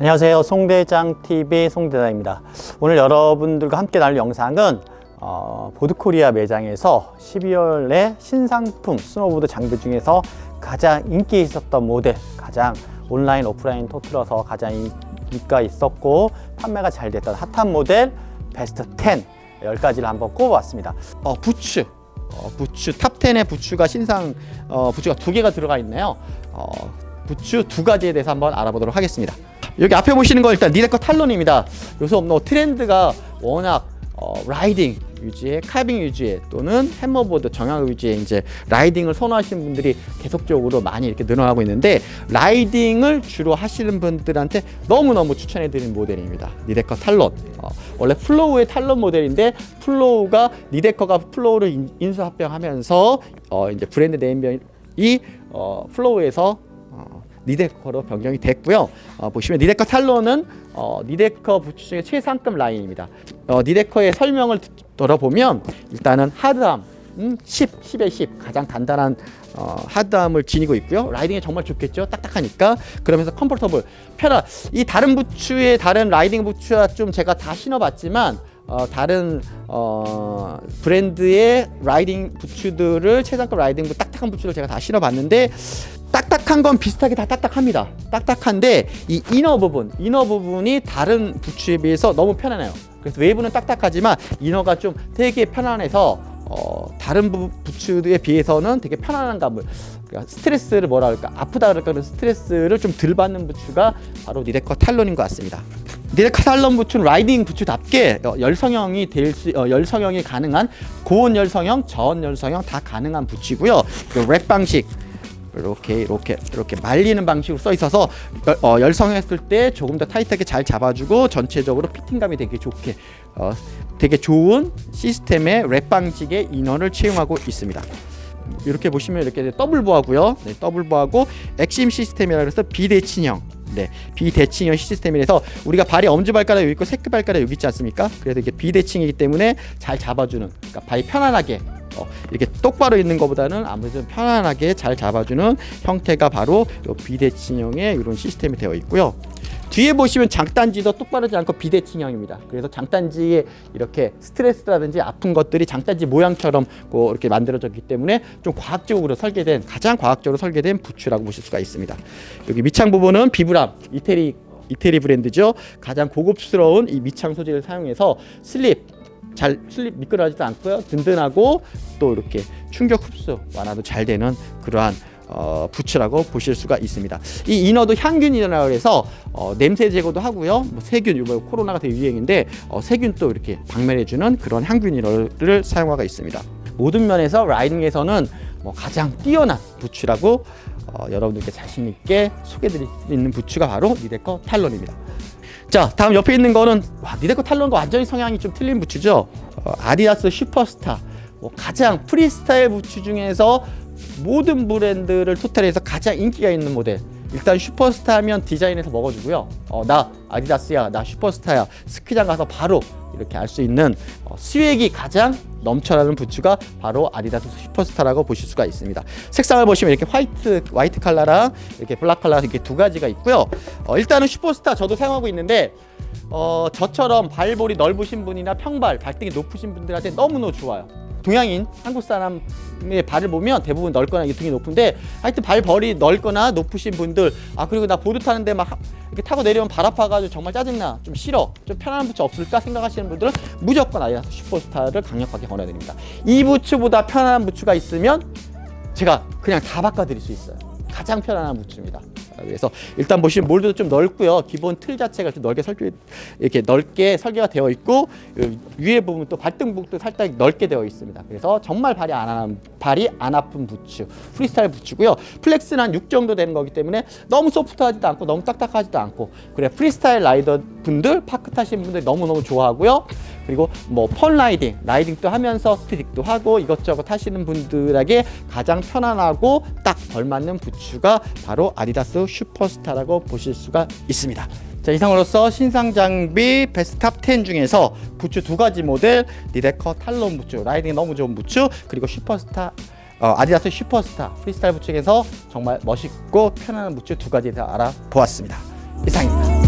안녕하세요. 송대장 TV 송대장입니다. 오늘 여러분들과 함께 나눌 영상은 어, 보드코리아 매장에서 12월에 신상품 스노보드 장비 중에서 가장 인기 있었던 모델, 가장 온라인 오프라인 통틀어서 가장 인기가 있었고 판매가 잘 됐던 핫한 모델 베스트 10 10가지를 한번 꼽아봤습니다. 어, 부츠 어, 부츠 탑 10의 부츠가 신상 어, 부츠가 두 개가 들어가 있네요. 어, 부츠 두 가지에 대해서 한번 알아보도록 하겠습니다. 여기 앞에 보시는 거 일단 니네커 탈론입니다. 요새 뭐 트렌드가 워낙 어, 라이딩 위주의 카빙 위주의 또는 해머보드 정약 위주의 이제 라이딩을 선호하시는 분들이 계속적으로 많이 이렇게 늘어나고 있는데 라이딩을 주로 하시는 분들한테 너무너무 추천해 드리는 모델입니다. 니데커 탈론. 어, 원래 플로우의 탈론 모델인데 플로우가 니데커가 플로우를 인- 인수합병하면서 어, 이제 브랜드 네임명이 어, 플로우에서 어, 니데커로 변경이 됐고요. 어, 보시면 니데커 탈론은 어, 니데커 부츠 중에 최상급 라인입니다. 어, 니데커의 설명을 듣- 들어보면 일단은 하드함 음, 10, 10에 10 가장 단단한 어, 하드함을 지니고 있고요. 라이딩에 정말 좋겠죠. 딱딱하니까. 그러면서 컴포터블, 편한. 이 다른 부츠의 다른 라이딩 부츠와 좀 제가 다 신어봤지만 어, 다른 어, 브랜드의 라이딩 부츠들을 최상급 라이딩 부 딱딱한 부츠를 제가 다 신어봤는데 딱딱한 건 비슷하게 다 딱딱합니다. 딱딱한데 이 이너 부분, 이너 부분이 다른 부츠에 비해서 너무 편안해요. 그래서 외부는 딱딱하지만 이너가 좀 되게 편안해서 어, 다른 부, 부츠에 비해서는 되게 편안한 감을 그러니까 스트레스를 뭐라 할까 아프다 그럴까 그런 스트레스를 좀 덜 받는 부츠가 바로 니데커 탈론인 것 같습니다. 니데커 탈론 부츠는 라이딩 부츠답게 어, 열성형이 될 수, 어, 열성형이 가능한 고온 열성형, 저온 열성형 다 가능한 부츠고요. 랩 방식 이렇게 이렇게 이렇게 말리는 방식으로 써 있어서 열, 어, 열성했을 때 조금 더 타이트하게 잘 잡아주고 전체적으로 피팅감이 되게 좋게 어, 되게 좋은 시스템의 랩 방식의 인원을 채용하고 있습니다. 이렇게 보시면 이렇게 더블 보하고요. 네, 더블 보하고 액심 시스템이라 그래서 비대칭형. 네, 비대칭형 시스템이라서 우리가 발이 엄지 발가락 여기 있고 새끼 발가락 여기 있지 않습니까? 그래서 이게 비대칭이기 때문에 잘 잡아주는, 그러니까 발이 편안하게 어, 이렇게 똑바로 있는 것보다는 아무래도 편안하게 잘 잡아주는 형태가 바로 요 비대칭형의 이런 시스템이 되어 있고요. 뒤에 보시면 장단지도 똑바르지 않고 비대칭형입니다. 그래서 장단지에 이렇게 스트레스라든지 아픈 것들이 장단지 모양처럼 고 이렇게 만들어졌기 때문에 좀 과학적으로 설계된 가장 과학적으로 설계된 부츠라고 보실 수가 있습니다. 여기 밑창 부분은 비브람 이태리 이태리 브랜드죠. 가장 고급스러운 이 밑창 소재를 사용해서 슬립 잘 슬립 미끄러지도 않고요. 든든하고 또 이렇게 충격 흡수 완화도 잘 되는 그러한 어, 부츠라고 보실 수가 있습니다. 이 이너도 향균 이너라고 해서 어, 냄새 제거도 하고요. 뭐 세균, 이번 코로나가 되게 유행인데 어, 세균도 이렇게 박멸해주는 그런 향균 이너를 사용하고 있습니다. 모든 면에서 라이딩에서는 뭐 가장 뛰어난 부츠라고 어, 여러분들께 자신 있게 소개드릴 수 있는 부츠가 바로 니데커 탈론입니다. 자, 다음 옆에 있는 거는 와, 니데코 탈론과 완전히 성향이 좀 틀린 부츠죠. 어, 아디다스 슈퍼스타. 뭐 가장 프리스타일 부츠 중에서 모든 브랜드를 토탈해서 가장 인기가 있는 모델. 일단 슈퍼스타면 디자인에서 먹어주고요. 어, 나 아디다스야, 나 슈퍼스타야. 스키장 가서 바로 이렇게 알 수 있는 어, 수액이 가장 넘쳐나는 부츠가 바로 아디다스 슈퍼스타라고 보실 수가 있습니다. 색상을 보시면 이렇게 화이트 화이트 컬러랑 이렇게 블랙 컬러 이렇게 두 가지가 있고요. 어, 일단은 슈퍼스타 저도 사용하고 있는데 어, 저처럼 발볼이 넓으신 분이나 평발, 발등이 높으신 분들한테 너무너무 좋아요. 동양인 한국 사람의 발을 보면 대부분 넓거나 등이 높은데 하여튼 발벌이 넓거나 높으신 분들 아 그리고 나 보드 타는데 막 하- 이렇게 타고 내려오면 발 아파가지고 정말 짜증나 좀 싫어 좀 편안한 부츠 없을까 생각하시는 분들은 무조건 아디다스 슈퍼스타를 강력하게 권해드립니다 이 부츠보다 편안한 부츠가 있으면 제가 그냥 다 바꿔드릴 수 있어요. 가장 편안한 부츠입니다. 그래서 일단 보시면 몰드도 좀 넓고요. 기본 틀 자체가 좀 넓게 설계 이렇게 넓게 설계가 되어 있고 요 위에 부분 또 발등 부분도 살짝 넓게 되어 있습니다. 그래서 정말 발이 안 아픈 발이 안 아픈 부츠, 프리스타일 부츠고요. 플렉스는 한 6 정도 되는 거기 때문에 너무 소프트하지도 않고 너무 딱딱하지도 않고 그래 프리스타일 라이더 분들 파크 타시는 분들 너무 너무 좋아하고요. 그리고 뭐펀 라이딩, 라이딩도 하면서 스트릭도 하고 이것저것 하시는 분들에게 가장 편안하고 딱 걸맞는 부츠가 바로 아디다스 슈퍼스타라고 보실 수가 있습니다. 자 이상으로서 신상 장비 베스트 탑 10 중에서 부츠 두 가지 모델 니데커 탈론 부츠 라이딩 너무 좋은 부츠 그리고 슈퍼스타 어, 아디다스 슈퍼스타 프리스타일 부츠에서 정말 멋있고 편안한 부츠 두 가지 다 알아보았습니다. 이상입니다.